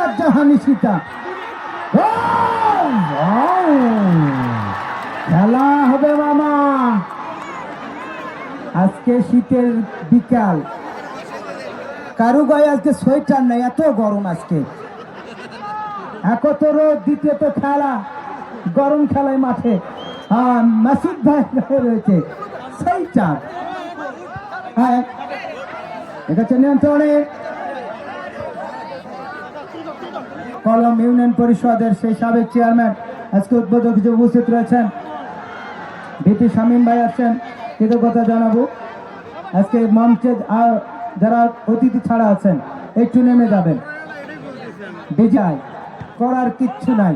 নুসরাত জাহান ও, খেলা হবে মামা। আজকে শীতের বিকাল। কারু গায়ে আজকে সোয়েটার নেই এত গরম আজকে। একত রোদ দ্বিতীয়ত খেলা গরম খেলায় মাঠে। মাসুদ ভাই রয়েছে চাপ হ্যাঁ এটা নিয়ন্ত্রণে। কলম ইউনিয়ন পরিষদের সেই সাবেক চেয়ারম্যান আজকে উদ্বোধক হিসেবে উপস্থিত রয়েছেন, ভিপি শামীম ভাই আসছেন, কৃতজ্ঞতা জানাব। আজকে মঞ্চে আর যারা অতিথি ছাড়া আছেন, একটু নেমে যাবেন। বিজয় করার কিচ্ছু নাই।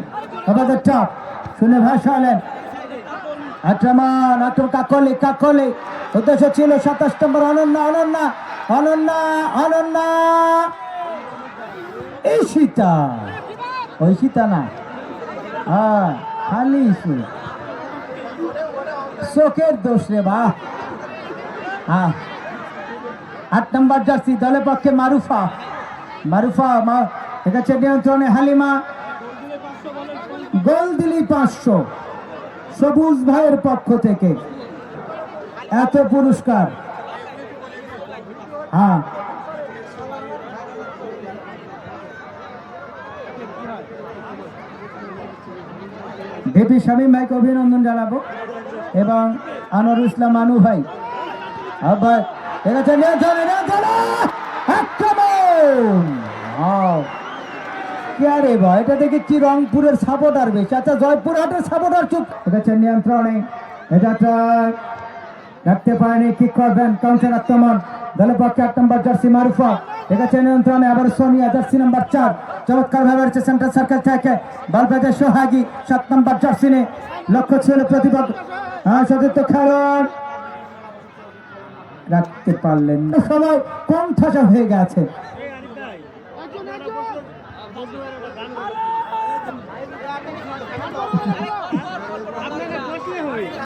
আমাদের চাপ শুনে ভাসালেন আক্রমণ আক্রমণ, কাকলে কাকলে। উদ্দেশ্য ছিল সাতাশ নম্বর অনন্যা অনন্যা অনন্যা অনন্যা। এই সীতা। ওই সীতা না। হ্যাঁ খালি চোখের দোষ রে বা হ্যাঁ আট নম্বর জার্সি, দলের পক্ষে মারুফা। মারুফা, মা ঠিক নিয়ন্ত্রণে হালিমা। গোল দিলি পাঁচশো। সবুজ ভাইয়ের পক্ষ থেকে। এত পুরস্কার। হ্যাঁ ভিপি শামীম ভাইকে অভিনন্দন জানাব এবং আনোয়ার ইসলাম মানু ভাই। আরে রংপুরের সাপোর্টার বেশি। আচ্ছা জয়পুরহাটের সাপোর্টার চুপ। এটা আছে নিয়ন্ত্রণে। এটা রাখতে পারেনি, কি করবেন? কাউন্টার আক্রমণ। দলের পক্ষে আট নম্বর জার্সি মারুফা। আছে নিয়ন্ত্রণে আবার সোনিয়া, জার্সি নাম্বার চার। চমৎকার ভাবে হচ্ছে সেন্ট্রাল সার্কেল থেকে। বালপেটের সোহাগী, সাত নম্বর জার্সি নে। লক্ষ্য ছিল প্রতিপক্ষ। হ্যাঁ সতীর্থ খেলোয়াড়। রাখতে পারলেন সবাই কম ঠাসা হয়ে গেছে।